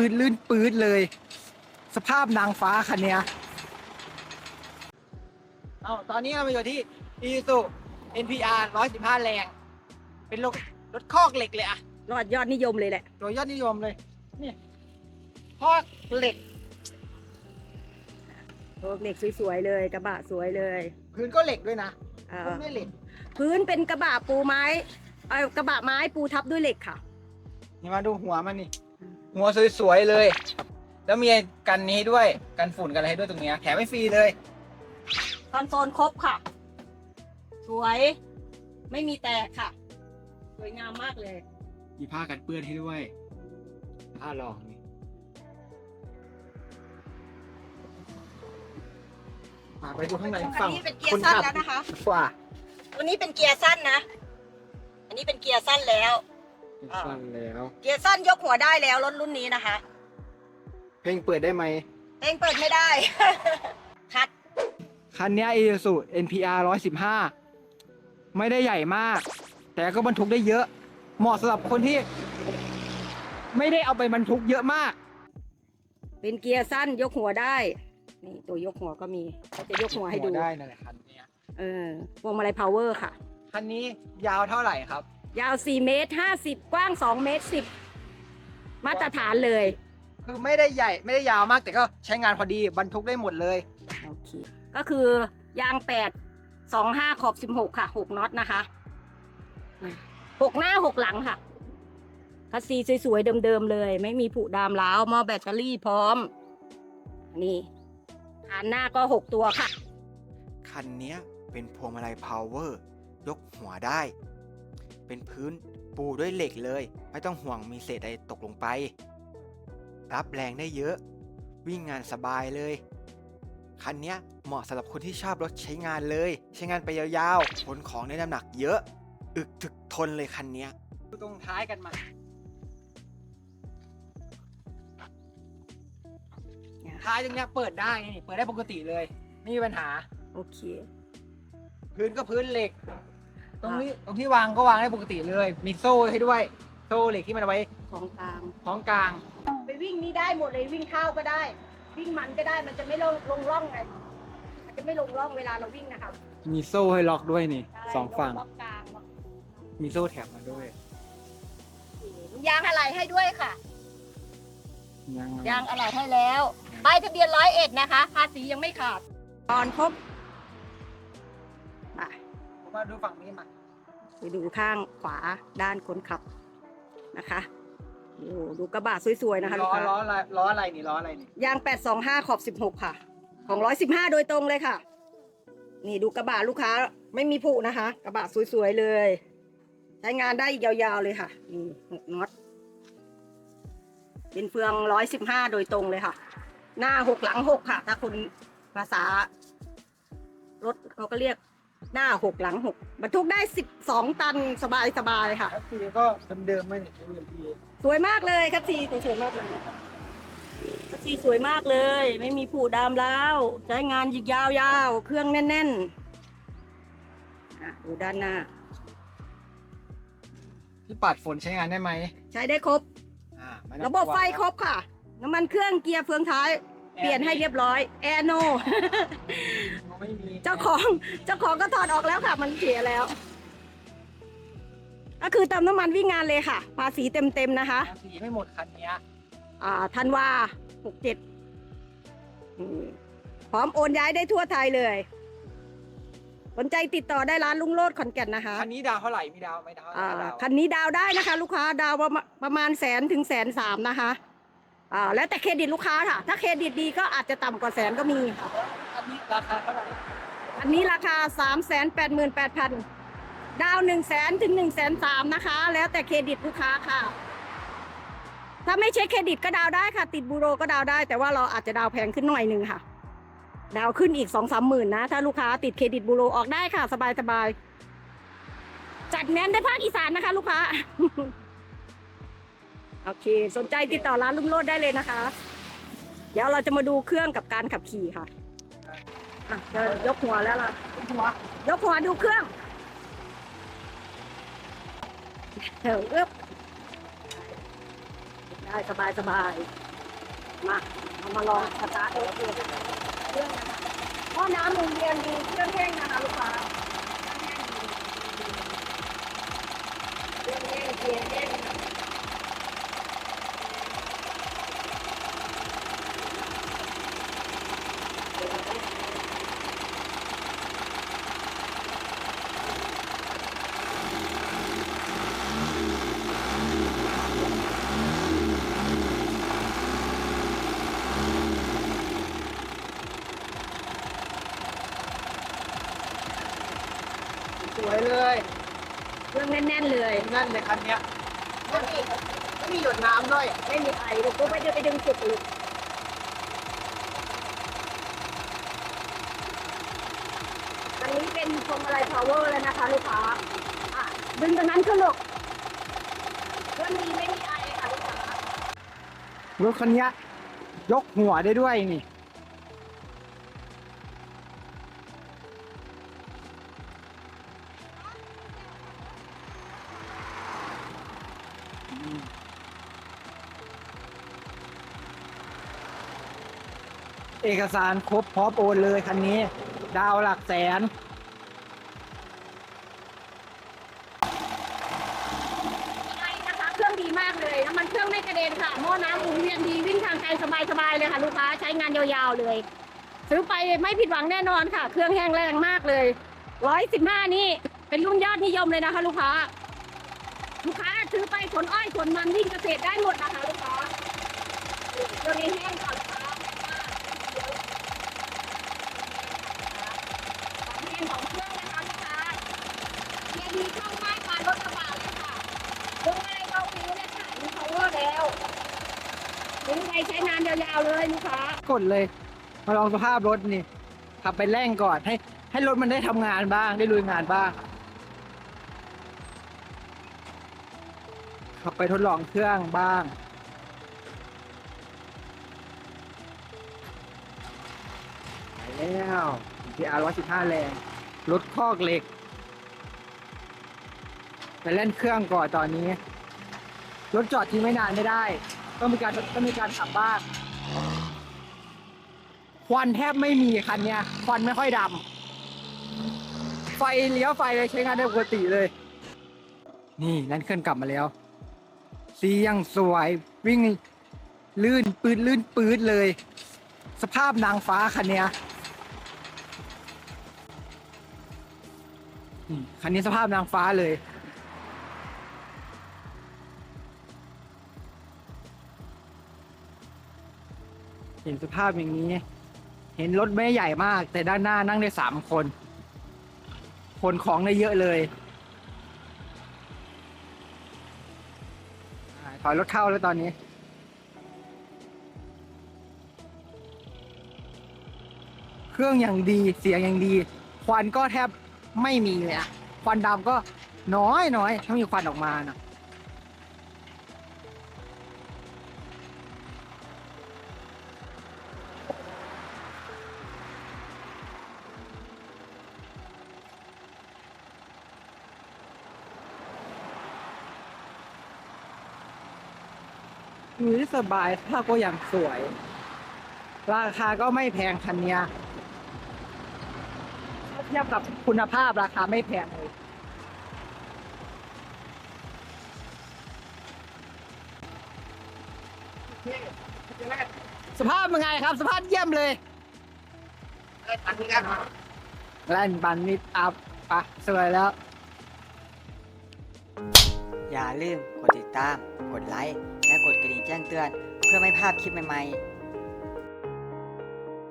ปืดลื่นปืดเลย สภาพนางฟ้าคันเนี้ยเอาตอนนี้เรามาอยู่ที่ Isuzu NPR 115 แรง เป็นรถรถคอกเหล็กเลยอะรอดยอดนิยมเลยแหละ ตัวยอดนิยมเลย นี่คอกเหล็ก โอ้เหล็กสวยๆเลย กระบะสวยเลยพื้นก็เหล็กด้วยนะเอ่พื้อนไม่เหล็กพื้นเป็นกระบะปูไม้เอ่อกระบะไม้ปูทับด้วยเหล็กค่ะ นี่มาดูหัวมันนี่ หัวสวยๆเลย แล้วมีกันนี้ให้ด้วยกันฝุ่นกันอะไรให้ด้วยตรงเนี้ยแถมไม่ฟรีเลย คอนโซลครบค่ะ สวย ไม่มีแตกค่ะ สวยงามมากเลย มีผ้ากันเปื้อนให้ด้วย ผ้ารองนี่มาไปดูข้างในอัฝั่นงนี้เป็นเกียร์สั้นแล้วนะคะ กว่า ตัวนี้เป็นเกียร์สั้นนะ อันนี้เป็นเกียร์สั้นแล้ว สั้นแล้ว เกียร์สั้นยกหัวได้แล้วรถรุ่นนี้นะคะ เพลงเปิดได้ไหมเองเปิดไม่ได้ คัดคันเนี้ย Isuzu NPR 115 ไม่ได้ใหญ่มาก แต่ก็บรรทุกได้เยอะ เหมาะสำหรับคนที่ ไม่ได้เอาไปบรรทุกเยอะมาก เป็นเกียร์สั้นยกหัวได้ นี่ตัวยกหัวก็มีเขาจะยกหัวให้ดู ได้นั่นแหละคันเนี้ยเออพวงมาลัยพาวเวอร์ค่ะ คันนี้ยาวเท่าไหร่ครับ ยาว4เมตร50กว้าง2เมตร10มาตรฐานเลย คือไม่ได้ใหญ่ไม่ได้ยาวมากแต่ก็ใช้งานพอดีบรรทุกได้หมดเลย โอเค ก็คือยาง8 2 5ขอบ16ค่ะ6น็อตนะคะหกหน้า6หลังค่ะคัสซีสวยๆเดิมๆเลย ไม่มีผุดามล้าวหม้อแบตเตอรี่พร้อม นี่ฐานหน้าก็6ตัวค่ะ คันเนี้ยเป็นพวงมาลัยพาวเวอร์ ยกหัวได้ เป็นพื้นปูด้วยเหล็กเลย ไม่ต้องห่วงมีเศษอะไรตกลงไป รับแรงได้เยอะ วิ่งงานสบายเลย คันเนี้ยเหมาะสำหรับคนที่ชอบรถใช้งานเลย ใช้งานไปยาวๆขนของได้น้ำหนักเยอะ อึกถึกทนเลยคันเนี้ยดูตรงท้ายกันมาท้ายตรงเนี้ยเปิดได้นี่เปิดได้ปกติเลย ไม่มีปัญหา โอเค พื้นก็พื้นเหล็ก ตรงนี้ตรงที่วางก็วางได้ปกติเลย มีโซ่ให้ด้วย โซ่เหล็กที่มันเอาไว้ของกลางของกลาง ไปวิ่งนี่ได้หมดเลยวิ่งข้าวก็ได้ วิ่งมันก็ได้มันจะไม่ลงลงร่องไงมันจะไม่ลงร่องเวลาเราวิ่งนะครับมีโซ่ให้ล็อกด้วยนี่ใช่สองฝั่ง ล็อกกลางล็อกมีโซ่แถมมาด้วยยางอะไรให้ด้วยค่ะ ยังยางอะไรให้แล้วป้ายทะเบียนร้อยเอ็ดนะคะภาษียังไม่ขาด ตอนครบมาผ มมาดูฝั่งนี้มาไปดูข้างขวาด้านคนขับนะคะดูดูกระบะสวยๆนะคะล้ลูอกค้าล้ออะไรล้ออะไรนี่ล้ออะไรนี่ยาง 825 ขอบ 16 ค่ะ ของ 115 โดยตรงเลยค่ะ นี่ดูกระบะลูกค้าไม่มีผุนะคะ กระบะสวยๆเลย ใช้งานได้อีกยาวๆเลยค่ะนี่หกน็อตเป็นเฟือง 115 โดยตรงเลยค่ะ หน้าหกหลังหกค่ะ ถ้าคนภาษารถเขาก็เรียก หน้าหกหลังหกบรรทุกได้12ตันสบายๆค่ะครับทีก็เดิมๆไม่เนี่ยเดิมทีสวยมากเลยครับซีสวยมากเลยครับซีสวยมากเลย ไม่มีผูดามแล้วใช้งานยิกยาวๆ เครื่องแน่นๆอะดูด้านหน้า ที่ปัดฝนใช้งานได้ไหมใช้ได้ครบ อ่าไม่ต้องระบบไฟกลัวครบค่ะ น้ำมันเครื่องเกียร์เฟืองท้าย เปลี่ยนให้เรียบร้อยแอร์โน ไม่มีเจ้าของเจ้าของก็ถอดออกแล้วค่ะ มันเสียแล้ว ก็คือเติมน้ำมันวิ่งงานเลยค่ะภาษีเต็มๆนะคะภาษีไม่หมดคันเนี้ยอ่าธันวาหกเจ็ดพร้อมโอนย้ายได้ทั่วไทยเลย สนใจติดต่อได้ร้านลุงโลดขอนแก่นนะคะคันนี้ดาวเท่าไหร่มีดาวไหมดาวอ่าดาวคันนี้ดาวได้นะคะ ลูกค้าดาวประมาณประมาณแสนถึงแสนสามนะคะ อ่าแล้วแต่เครดิตลูกค้าค่ะ ถ้าเครดิตดีก็อาจจะต่ำกว่าแสนก็มีค่ะคันนี้ราคาเท่าไหร่อันนี้ราคาสามแสนแปดหมื่นแปดพันดาวหนึ่งแสนถึงหนึ่งแสนสามนะคะ แล้วแต่เครดิตลูกค้าค่ะ ถ้าไม่เช็คเครดิตก็ดาวได้ค่ะ ติดบูโรก็ดาวได้ แต่ว่าเราอาจจะดาวแพงขึ้นหน่อยหนึ่งค่ะ ดาวขึ้นอีกสองสามหมื่นนะ ถ้าลูกค้าติดเครดิตบูโรออกได้ค่ะ สบายสบายจัดแน่นได้ภาคอีสานนะคะ ลูกค้า โอเค สนใจติดต่อร้านลุงโลดได้เลยนะคะ เดี๋ยวเราจะมาดูเครื่องกับการขับขี่ค่ะอะจะยกหัวแล้วล่ะหัวยกหัวดูเครื่องเออเอ๊บได้สบายสบายมาเอามาลองสตาร์ทรถดูเครื่องนะคะหม้อน้ำมุนเวียนดีเครื่องแห้งนะคะลูกค้าเครื่องแห้งเกียร์แห้งส วยเลยเครื่องแน่นๆเลยนั่นเลยคันเนี้ยไม่มีไม่มีหยดน้ำด้วยไม่มีไอลูกก็ไม่ได้ไปดึงจุดอีกอันนี้เป็นพวงมาลัยพาวเวอร์แล้วนะคะลูกค้าอะดึงตรงนั้นขึ้นลูกเครื่องนี้ไม่มีไอค่ะลูกค้ารถคันเนี้ยยกหัวได้ด้วยนี่ เอกสารครบพร้อมโอนเลยคันนี้ ดาวหลักแสน ไอนะคะเครื่องดีมากเลยน้ำมันเครื่องไม่กระเด็นค่ะหม้อน้ำหมุนเวียนดีวิ่งทางไกลสบายๆเลยค่ะลูกค้าใช้งานยาวๆเลย ซื้อไปไม่ผิดหวังแน่นอนค่ะ เครื่องแห้งแรงมากเลยร้อยสิบห้านี่เป็นรุ่นยอดนิยมเลยนะคะ ลูกค้า ลูกค้าซื้อไปขนอ้อยขนมันวิ่งเกษตรได้หมดนะคะลูกค้าตัวนี้แห้งก่อน นของเครื่องนะคะลูกค้าเกียร์ดีเข้าง่ายกว่ารถกระบะเลยค่ะลงง่ายเข้าฟิวเลยค่ะมี power แล้วซื้อไปใช้งานยาวๆเลยลูกค้ากดเลย มาลองสภาพรถนี่ขับไปแร่งก่อนให้ ให้รถมันได้ทำงานบ้าง ได้ลุยงานบ้างขับไปทดลองเครื่องบ้าง ไปแล้ว GR 115 แรง รถคอกเหล็กไปเล่นเครื่องก่อนตอนนี้ รถจอดทิ้งไม่นานไม่ได้ ต้องมีการต้องมีการขับบ้างควันแทบไม่มีคันเนี้ยควันไม่ค่อยดำไฟเลี้ยวไฟเลยใช้งานได้ปกติเลย นี่นั่นเคลื่อนกลับมาแล้ว สียังสวยวิ่งลื่นปืดลื่นปืดเลย สภาพนางฟ้าคันเนี้ย คันนี้สภาพนางฟ้าเลย เห็นสภาพอย่างนี้ เห็นรถไม่ใหญ่มาก แต่ด้านหน้านั่งได้สามคนขนของได้เยอะเลยถอยรถเข้าแล้วตอนนี้เครื่องอย่างดีเสียงอย่างดี ควันก็แทบ ไม่มีเลยอะควันดำก็น้อยน้อยถ้ามีควันออกมานะอยู่ที่สบายภาพก็อย่างสวย ราคาก็ไม่แพงคันเนี้ย เทียบกับคุณภาพราคาไม่แพงเลยสภาพเป็นไงครับ สภาพเยี่ยมเลยแล่นบันนิดอัพปะสวยแล้ว อย่าลืมกดติดตาม กดไลค์ และกดกระดิ่งแจ้งเตือน เพื่อไม่พลาดคลิปใหม่ๆ